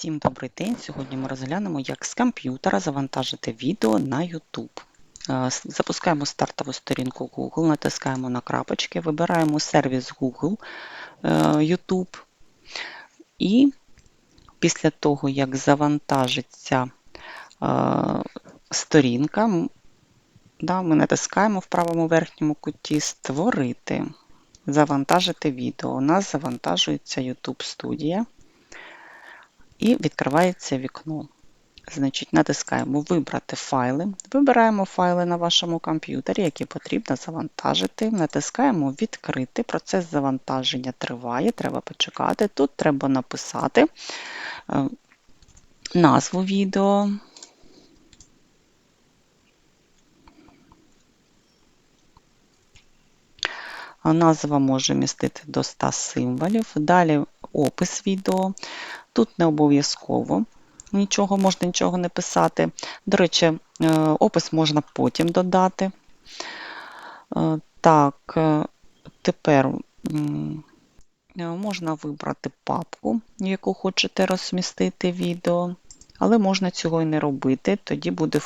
Всім добрий день! Сьогодні ми розглянемо, як з комп'ютера завантажити відео на YouTube. Е, Запускаємо стартову сторінку Google, натискаємо на крапочки, вибираємо сервіс Google е, YouTube. І після того, як завантажиться е, сторінка, ми натискаємо в правому верхньому куті Створити, завантажити відео. У нас завантажується YouTube студія і відкривається вікно. Значить, натискаємо Вибрати файли. Вибираємо файли на вашому комп'ютері, які потрібно завантажити. Натискаємо Відкрити. Процес завантаження триває, треба почекати. Тут треба написати е, назву відео. Назва може містити до 100 символів. Далі опис відео. Тут не обов'язково нічого, можна нічого не писати. До речі, е, опис можна потім додати. Е, Так, е, тепер можна вибрати папку, яку хочете розмістити відео, але можна цього і не робити, тоді буде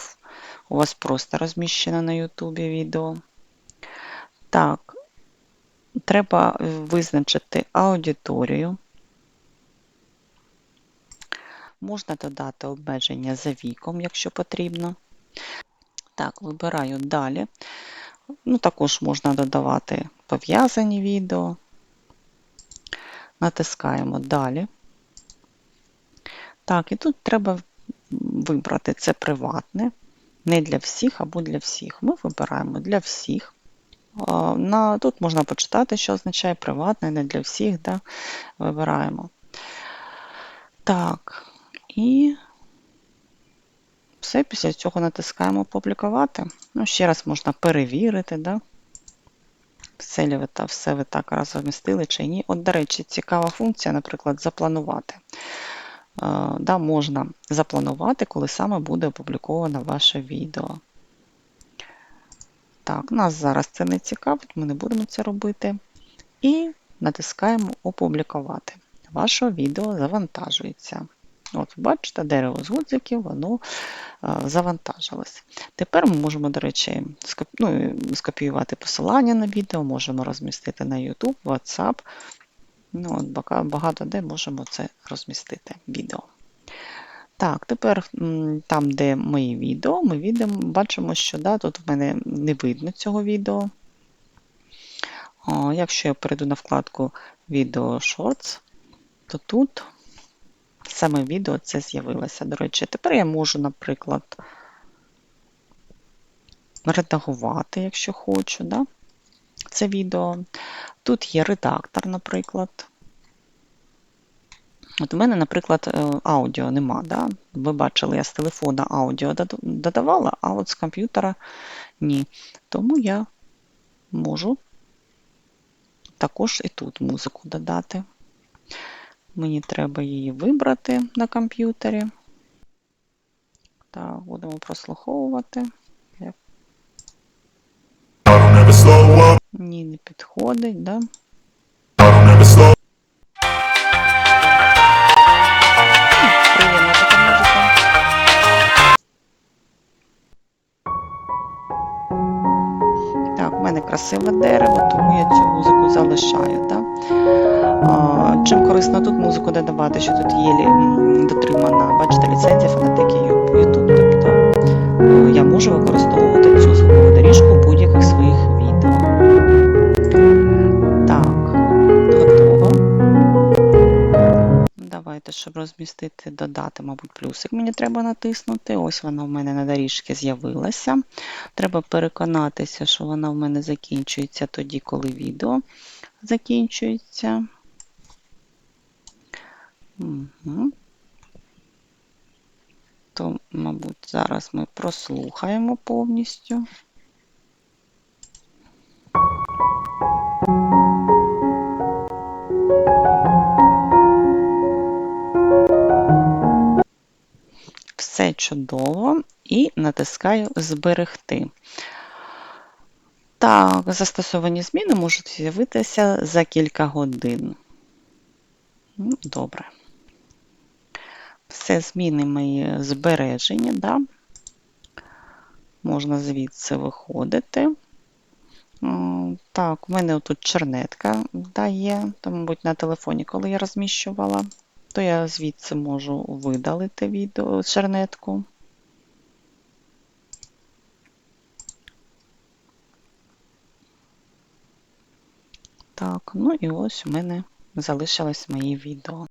у вас просто розміщено на YouTube відео. Так, треба визначити аудиторію. Можна додати обмеження за віком, якщо потрібно. Так, вибираю далі. Ну, також можна додавати пов'язані відео. Натискаємо далі. Так, і тут треба вибрати це приватне, не для всіх або для всіх. Ми вибираємо для всіх. На, Тут можна почитати, що означає приватне, не для всіх. Да? Вибираємо. Так, і все, після цього натискаємо Опублікувати. Ну, ще раз можна перевірити, да? все, ли ви, та- все ви так розмістили чи ні. От, до речі, цікава функція, наприклад, запланувати. Е, Да, можна запланувати, коли саме буде опубліковано ваше відео. Так, нас зараз це не цікавить, ми не будемо це робити. І натискаємо Опублікувати. Ваше відео завантажується. От, бачите, дерево з гудзиків, воно завантажилось. Тепер ми можемо, до речі, ну, скопіювати посилання на відео, можемо розмістити на YouTube, WhatsApp. Ну, от, багато де можемо це розмістити відео. Так, тепер там, де мої відео, ми відемо, бачимо, що да, тут в мене не видно цього відео. О, якщо я перейду на вкладку Відео Shorts, то тут саме відео це з'явилося. До речі, тепер я можу, наприклад, редагувати, якщо хочу, да? це відео. Тут є редактор, наприклад. От у мене, наприклад, е, аудіо нема. Да? Ви бачили, я з телефона аудіо додавала, а от з комп'ютера ні. Тому я можу також і тут музику додати. Мені треба її вибрати на комп'ютері. Так, будемо прослуховувати. Ні, не підходить, да? Приємна музика. Так, в мене красиве дерево, тому я цю музику залишаю. Да? Чим корисно тут музику додавати, що тут є дотримана, бачите, ліцензія фонотеки YouTube. Тобто е, я можу використовувати цю звукову доріжку у будь-яких своїх відео. Так, готово. Давайте, щоб розмістити, додати, мабуть, плюсик мені треба натиснути. Ось вона в мене на доріжці з'явилася. Треба переконатися, що вона в мене закінчується тоді, коли відео закінчується. Угу. То, мабуть, зараз ми прослухаємо повністю. Все чудово і натискаю Зберегти. Так, застосовані зміни можуть з'явитися за кілька годин. Ну, Добре. Це зміни мої збережені, да? можна звідси виходити. Так, у мене тут чернетка да, є, то, мабуть, на телефоні, коли я розміщувала, то я звідси можу видалити відео чернетку. Так, ну і ось у мене залишилось мої відео.